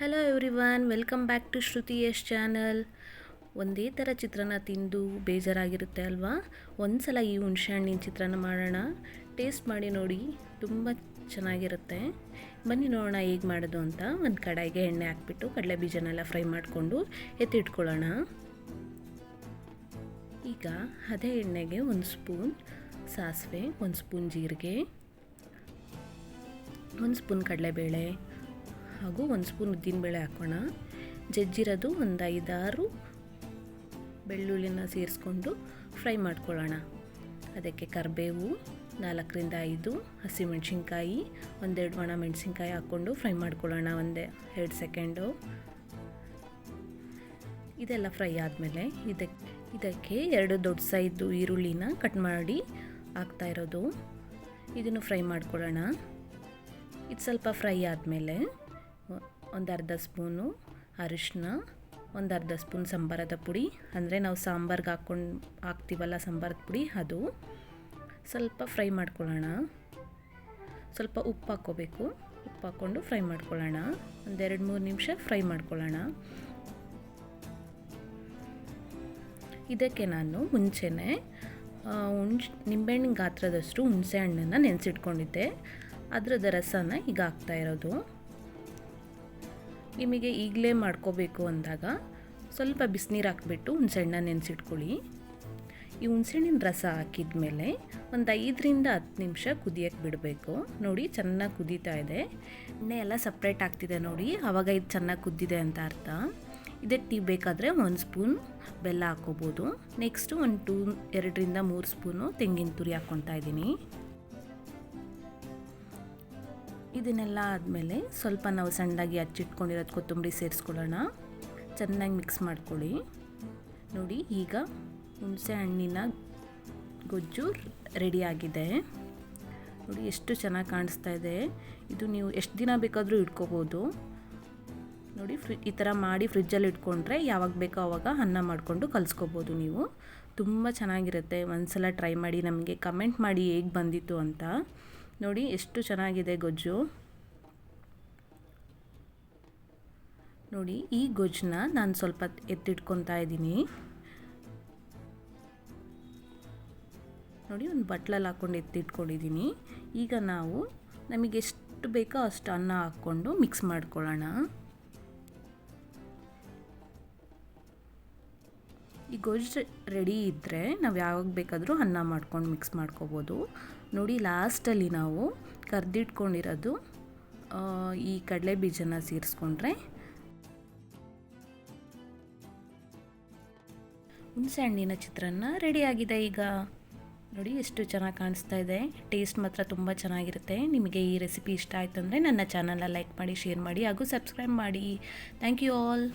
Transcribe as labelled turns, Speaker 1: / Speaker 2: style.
Speaker 1: Hello everyone welcome back to Shruti Yash channel ಒಂದೇ ಥರ ಚಿತ್ರಾನ್ನ ತಿಂದು ಬೇಜಾರಾಗಿರುತ್ತೆ ಅಲ್ವಾ? ಒಂದು ಸಲ ಈ ಹುಣಸೆ ಹಣ್ಣಿನ ಚಿತ್ರಾನ್ನ ಮಾಡೋಣ. ಟೇಸ್ಟ್ ಮಾಡಿ ನೋಡಿ, ತುಂಬ ಚೆನ್ನಾಗಿರುತ್ತೆ. ಬನ್ನಿ ನೋಡೋಣ ಹೇಗೆ ಮಾಡೋದು ಅಂತ. ಒಂದು ಕಡಾಯಿಗೆ ಎಣ್ಣೆ ಹಾಕ್ಬಿಟ್ಟು ಕಡಲೆ ಬೀಜನೆಲ್ಲ ಫ್ರೈ ಮಾಡಿಕೊಂಡು ಎತ್ತಿಟ್ಕೊಳ್ಳೋಣ. ಈಗ ಅದೇ ಎಣ್ಣೆಗೆ ಒಂದು ಸ್ಪೂನ್ ಸಾಸಿವೆ, ಒಂದು ಸ್ಪೂನ್ ಜೀರಿಗೆ, ಒಂದು ಸ್ಪೂನ್ ಕಡಲೆಬೇಳೆ ಹಾಗೂ ಒಂದು ಸ್ಪೂನ್ ಉದ್ದಿನಬೇಳೆ ಹಾಕೋಣ. ಜಜ್ಜಿರೋದು ಒಂದು ಐದಾರು ಬೆಳ್ಳುಳ್ಳಿನ ಸೇರಿಸ್ಕೊಂಡು ಫ್ರೈ ಮಾಡ್ಕೊಳ್ಳೋಣ. ಅದಕ್ಕೆ ಕರಿಬೇವು, ನಾಲ್ಕರಿಂದ ಐದು ಹಸಿಮೆಣ್ಸಿನ್ಕಾಯಿ, ಒಂದೆರಡು ಒಣ ಮೆಣಸಿನ್ಕಾಯಿ ಹಾಕ್ಕೊಂಡು ಫ್ರೈ ಮಾಡ್ಕೊಳ್ಳೋಣ ಒಂದೇ ಎರಡು ಸೆಕೆಂಡು. ಇದೆಲ್ಲ ಫ್ರೈ ಆದಮೇಲೆ ಇದಕ್ಕೆ ಇದಕ್ಕೆ ಎರಡು ದೊಡ್ಡ ಸೈಜು ಈರುಳ್ಳಿನ ಕಟ್ ಮಾಡಿ ಹಾಕ್ತಾ ಇರೋದು. ಇದನ್ನು ಫ್ರೈ ಮಾಡ್ಕೊಳ್ಳೋಣ. ಇದು ಸ್ವಲ್ಪ ಫ್ರೈ ಆದಮೇಲೆ ಒಂದು ಅರ್ಧ ಸ್ಪೂನು ಅರಿಶಿನ ಒಂದು ಅರ್ಧ ಸ್ಪೂನ್ ಸಾಂಬಾರದ ಪುಡಿ. ಅಂದರೆ ನಾವು ಸಾಂಬಾರ್ಗೆ ಹಾಕ್ಕೊಂಡು, ಹಾಕ್ತೀವಲ್ಲ ಸಾಂಬಾರದ ಪುಡಿ, ಅದು. ಸ್ವಲ್ಪ ಫ್ರೈ ಮಾಡ್ಕೊಳ್ಳೋಣ. ಸ್ವಲ್ಪ ಉಪ್ಪು ಹಾಕ್ಕೋಬೇಕು. ಉಪ್ಪು ಹಾಕ್ಕೊಂಡು ಫ್ರೈ ಮಾಡ್ಕೊಳ್ಳೋಣ. ಒಂದೆರಡು ಮೂರು ನಿಮಿಷ ಫ್ರೈ ಮಾಡ್ಕೊಳ್ಳೋಣ. ಇದಕ್ಕೆ ನಾನು ಮುಂಚೆನೇ ಹುಣ್ಸ್ ನಿಂಬೆಹಣ್ಣಿನ ಗಾತ್ರದಷ್ಟು ಹುಣಸೆ ಹಣ್ಣನ್ನು ನೆನೆಸಿಟ್ಕೊಂಡಿದ್ದೆ. ಅದರದ ರಸನ ಈಗ ಹಾಕ್ತಾ ಇರೋದು. ನಿಮಗೆ ಈಗಲೇ ಮಾಡ್ಕೋಬೇಕು ಅಂದಾಗ ಸ್ವಲ್ಪ ಬಿಸಿನೀರು ಹಾಕ್ಬಿಟ್ಟು ಹುಣಸೆಹಣ್ಣ ನೆನೆಸಿಟ್ಕೊಳ್ಳಿ. ಈ ಹುಣಸೆಹಣ್ಣಿನ ರಸ ಹಾಕಿದ ಮೇಲೆ ಒಂದು ಐದರಿಂದ ಹತ್ತು ನಿಮಿಷ ಕುದಿಯೋಕ್ಕೆ ಬಿಡಬೇಕು. ನೋಡಿ ಚೆನ್ನಾಗಿ ಕುದೀತಾ ಇದೆ. ಎಣ್ಣೆ ಎಲ್ಲ ಸಪ್ರೇಟ್ ಆಗ್ತಿದೆ ನೋಡಿ ಆವಾಗ ಇದು ಚೆನ್ನಾಗಿ ಕುದ್ದಿದೆ ಅಂತ ಅರ್ಥ. ಇದಕ್ಕೆ ಟೀ ಬೇಕಾದರೆ ಒಂದು ಸ್ಪೂನ್ ಬೆಲ್ಲ ಹಾಕೋಬೋದು. ನೆಕ್ಸ್ಟು ಒಂದು ಟೂ, ಎರಡರಿಂದ ಮೂರು ಸ್ಪೂನು ತೆಂಗಿನ ತುರಿ ಹಾಕ್ಕೊತಾ ಇದ್ದೀನಿ. ಇದನ್ನೆಲ್ಲ ಆದಮೇಲೆ ಸ್ವಲ್ಪ ನಾವು ಸಣ್ಣದಾಗಿ ಹಚ್ಚಿಟ್ಕೊಂಡಿರೋದು ಕೊತ್ತಂಬರಿ ಸೇರಿಸ್ಕೊಳ್ಳೋಣ. ಚೆನ್ನಾಗಿ ಮಿಕ್ಸ್ ಮಾಡ್ಕೊಳ್ಳಿ. ನೋಡಿ, ಈಗ ಹುಣಸೆ ಹಣ್ಣಿನ ಗೊಜ್ಜು ರೆಡಿಯಾಗಿದೆ ನೋಡಿ, ಎಷ್ಟು ಚೆನ್ನಾಗಿ ಕಾಣಿಸ್ತಾ ಇದೆ. ಇದು ನೀವು ಎಷ್ಟು ದಿನ ಬೇಕಾದರೂ ಇಟ್ಕೋಬೋದು. ನೋಡಿ, ಫ್ರಿ, ಈ ಥರ ಮಾಡಿ ಫ್ರಿಜ್ಜಲ್ಲಿ ಇಟ್ಕೊಂಡ್ರೆ ಯಾವಾಗ ಬೇಕೋ ಆವಾಗ ಅನ್ನ ಮಾಡಿಕೊಂಡು ಕಲಿಸ್ಕೋಬೋದು ನೀವು. ತುಂಬ ಚೆನ್ನಾಗಿರುತ್ತೆ. ಒಂದು ಸಲ ಟ್ರೈ ಮಾಡಿ ನಮಗೆ ಕಮೆಂಟ್ ಮಾಡಿ ಹೇಗೆ ಬಂದಿತ್ತು ಅಂತ. ನೋಡಿ ಎಷ್ಟು ಚೆನ್ನಾಗಿದೆ ಗೊಜ್ಜು. ನೋಡಿ ಈ ಗೊಜ್ಜನ್ನ ನಾನು ಸ್ವಲ್ಪ ಎತ್ತಿಟ್ಕೊತಾ ಇದ್ದೀನಿ. ನೋಡಿ ಒಂದು ಬಟ್ಲಲ್ಲಿ ಹಾಕ್ಕೊಂಡು ಎತ್ತಿಟ್ಕೊಂಡಿದ್ದೀನಿ ಈಗ ನಾವು ನಮಗೆ ಎಷ್ಟು ಬೇಕೋ ಅಷ್ಟು ಅನ್ನ ಹಾಕ್ಕೊಂಡು ಮಿಕ್ಸ್ ಮಾಡ್ಕೊಳ್ಳೋಣ. ಈ ಗೊಜ್ಜು ರೆಡಿ ಇದ್ದರೆ ನಾವು ಯಾವಾಗ ಬೇಕಾದರೂ ಅನ್ನ ಮಾಡ್ಕೊಂಡು ಮಿಕ್ಸ್ ಮಾಡ್ಕೋಬೋದು. ನೋಡಿ ಲಾಸ್ಟಲ್ಲಿ ನಾವು ಕರ್ದಿಟ್ಕೊಂಡಿರೋದು ಈ ಕಡಲೆ ಬೀಜನ ಸೇರಿಸ್ಕೊಂಡ್ರೆ. ಹುಣಸೆ ಹಣ್ಣಿನ ಚಿತ್ರಾನ್ನ ರೆಡಿಯಾಗಿದೆ ಈಗ. ನೋಡಿ ಎಷ್ಟು ಚೆನ್ನಾಗಿ ಕಾಣಿಸ್ತಾ ಇದೆ. ಟೇಸ್ಟ್ ಮಾತ್ರ ತುಂಬ ಚೆನ್ನಾಗಿರುತ್ತೆ. ನಿಮಗೆ ಈ ರೆಸಿಪಿ ಇಷ್ಟ ಆಯ್ತು ಅಂದರೆ ನನ್ನ ಚಾನಲ್ನ ಲೈಕ್ ಮಾಡಿ ಶೇರ್ ಮಾಡಿ ಹಾಗೂ ಸಬ್ಸ್ಕ್ರೈಬ್ ಮಾಡಿ. Thank you all